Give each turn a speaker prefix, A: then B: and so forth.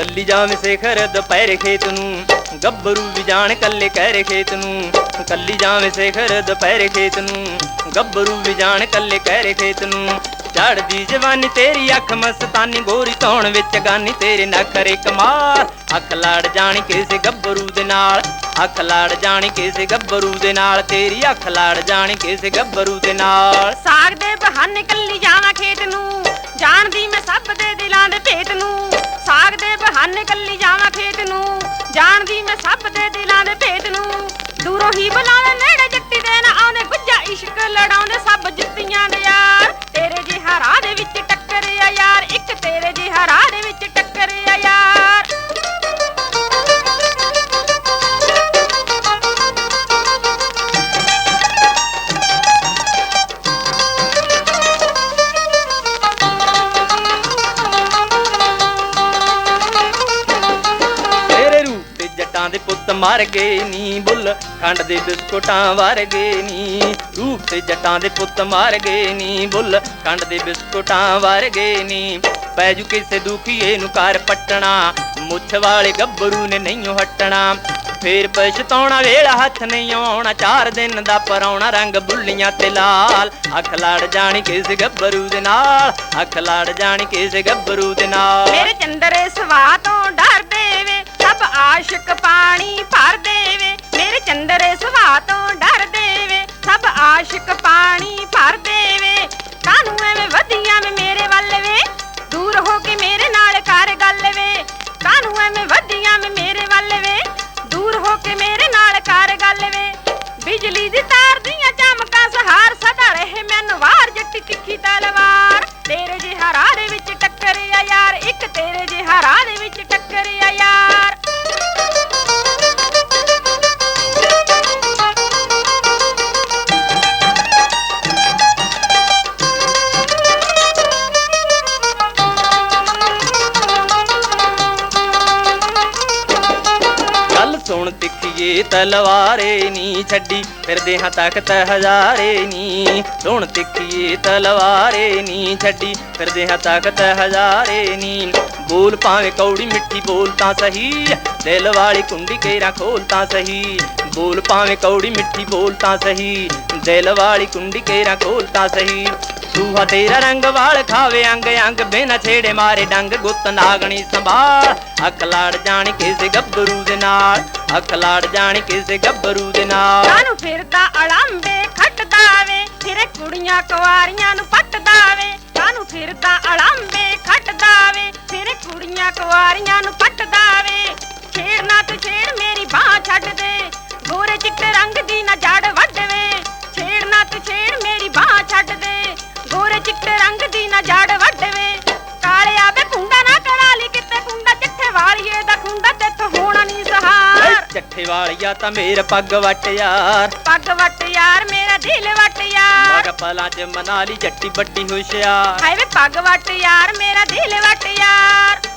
A: ਕੱਲੀ ਜਾਵੇਂ ਸਿਖਰ ਦੁਪਹਿਰੇ ਖੇਤ ਨੂੰ, ਗੱਭਰੂ ਵੀ ਜਾਣ ਕੱਲੇ ਕਹਿਰੇ ਖੇਤ ਨੂੰ। ਕੱਲੀ ਜਾਵੇਂ ਸਿਖਰ ਦੁਪਹਿਰੇ ਖੇਤ ਨੂੰ, ਗੱਭਰੂ ਵੀ ਜਾਣ ਕੱਲੇ ਕਹਿਰੇ ਖੇਤ ਨੂੰ। ਚੜਦੀ ਜਵਾਨੀ ਤੇਰੀ ਅੱਖ ਮਸਤਾਨੀ, ਗੋਰੀ ਧੌਣ ਵਿੱਚ ਗਾਨੀ ਤੇਰੇ ਨਖਰੇ ਕਮਾਲ। ਅੱਖ ਲੜ ਜਾਣੀ ਕਿਸੇ ਗੱਭਰੂ ਦੇ ਨਾਲ, ਅੱਖ ਲੜ ਜਾਣੀ ਕਿਸੇ ਗੱਭਰੂ ਦੇ ਨਾਲ। ਤੇਰੀ ਅੱਖ ਲੜ ਜਾਣੀ ਕਿਸੇ ਗੱਭਰੂ ਦੇ ਨਾਲ।
B: ਸਾਗ ਦੇ ਬਹਾਨੇ ਕੱਲੀ ਜਾਣਦੀ ਮੈਂ ਦੇ ਦਿਲਾਂ ਦੇ ਭੇਤ ਨੂੰ। ਦੂਰੋਂ ਹੀ ਬੁਲਾਵੇ ਨੇੜੇ ਜੱਟੀ ਦੇ ਨਾ ਆਉਂਦੇ ਗੁੱਜਾ ਇਸ਼ਕ ਲੜਾਉਂਦੇ
A: ਜੱਟਾਂ ਦੇ ਪੁੱਤ ਮਰ ਗਏ ਨੀ, ਬੁੱਲ ਖੰਡ ਦੇ ਬਿਸਕੁਟਾਂ ਵਰ ਗਏ ਨੀ, ਰੂਪ ਤੇ ਜੱਟਾਂ ਦੇ ਪੁੱਤ ਮਰ ਗਏ ਨੀ, ਬੁੱਲ ਖੰਡ ਦੇ ਬਿਸਕੁਟਾਂ ਵਰ ਗਏ ਨੀ। ਪੈਜੂ ਕਿਸੇ ਦੁਖੀਏ ਨੂੰ ਕਰ ਪੱਟਣਾ, ਮੁੱਛ ਵਾਲੇ ਗੱਭਰੂ ਨੇ ਨਹੀਂ ਹਟਣਾ। ਫੇਰ ਪਛਤਾਉਣਾ, ਵੇਲਾ ਹੱਥ ਨਹੀਂ ਆਉਣਾ, ਚਾਰ ਦਿਨ ਦਾ ਪਰਾਉਣਾ ਰੰਗ ਬੁੱਲੀਆਂ ਤੇ ਲਾਲ। ਅੱਖ ਲੜ ਜਾਣੀ ਕਿਸ ਗੱਭਰੂ ਦੇ ਨਾਲ, ਅੱਖ ਲੜ ਜਾਣੀ ਕਿਸੇ ਗੱਭਰੂ ਦੇ ਨਾਲ।
B: ਮੇਰੇ ਚੰਦਰੇ ਵਾਰ ਜੱਟੀ ਤਿੱਖੀ ਤਲਵਾਰ
A: ਸੁਣ ਤਲਵਾਰੇ ਨੀ ਛੱਡੀ, ਫਿਰਦੇ ਹਾਂ ਤਖਤ ਹਜ਼ਾਰੇ ਨੀ। ਸੁਣ ਤਿੱਖੀਏ ਤਲਵਾਰੇ ਨੀ ਛੱਡੀ, ਫਿਰਦੇ ਹਾਂ ਤਖਤ ਹਜ਼ਾਰੇ ਨੀ। ਬੋਲ ਭਾਵੇਂ ਕੌੜੀ ਮਿੱਠੀ ਬੋਲ ਤਾਂ ਸਹੀ, ਦਿਲ ਵਾਲੀ ਕੁੰਡੀ ਕੇਰਾ ਖੋਲ ਤਾਂ ਸਹੀ। ਬੋਲ ਭਾਵੇਂ ਕੌੜੀ ਮਿੱਠੀ ਬੋਲ ਤਾਂ ਸਹੀ, ਦਿਲ ਵਾਲੀ ਕੁੰਡੀ ਕੇਰਾ ਖੋਲ ਤਾਂ ਸਹੀ। ਸੂਹਾ ਤੇਰਾ ਰੰਗ ਵਾਲ ਖਾਵੇ, ਅੰਗ ਅੰਗ ਬਿਨਾ ਛੇੜੇ ਮਾਰੇ ਡੰਗ, ਗੁੱਤ ਨਾਗਣੀ ਸੰਭਾਲ। ਅੱਖ ਲਾੜ ਜਾਣੀ ਕਿਸੇ ਗੱਭਰੂ ਦੇ ਨਾਲ ਅੱਖ ਲਾੜ ਜਾਣੀ ਕਿਸੇ ਗੱਭਰੂ ਦੇ ਨਾਲ।
B: ਕਾਨੂੰ ਫਿਰਦਾ ਅਲੰਬੇ ਖੱਟਦਾ ਵੇ ਫਿਰੇ ਕੁੜੀਆਂ ਕੁਆਰੀਆਂ ਨੂੰ ਪੱਟਦਾ ਵੇ ਗੋਰੇ ਚਿੱਟੇ ਰੰਗ ਦੀ ਨਾ ਜੜ ਵੱਢ ਵੇ ਕਾਲਿਆ ਵੇ ਕੁੰਡਾ ਨਾ ਕਰਾ ਲਈ ਕਿਤੇ ਕੁੰਡਾ ਚਿੱਠੇ ਵਾਲੀਏ ਦਾ ਖੁੰਡਾ ਤੇ ਹੋਣਾ ਨਹੀਂ ਸਹਾਰ।
A: ਚੱਠੇ ਵਾਲਿਆ ਤਾਂ ਮੇਰ ਪੱਗ ਵੱਟ ਯਾਰ।
B: ਪੱਗ ਵੱਟ ਯਾਰ ਮੇਰਾ ਦਿਲ ਵੱਟ ਯਾਰ।
A: ਮਗ ਪਲਾਂ ਚ ਮਨਾ ਲਈ ਜੱਟੀ ਵੱਡੀ ਹੁਸ਼ਿਆਰ।
B: ਹਾਏ ਵੇ ਪੱਗ ਵੱਟ ਯਾਰ ਮੇਰਾ ਦਿਲ ਵੱਟ ਯਾਰ।